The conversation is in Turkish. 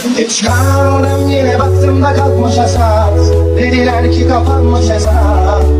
Hiç kaldım yine baktım da kalkmış hesap Dediler ki kapanmış hesap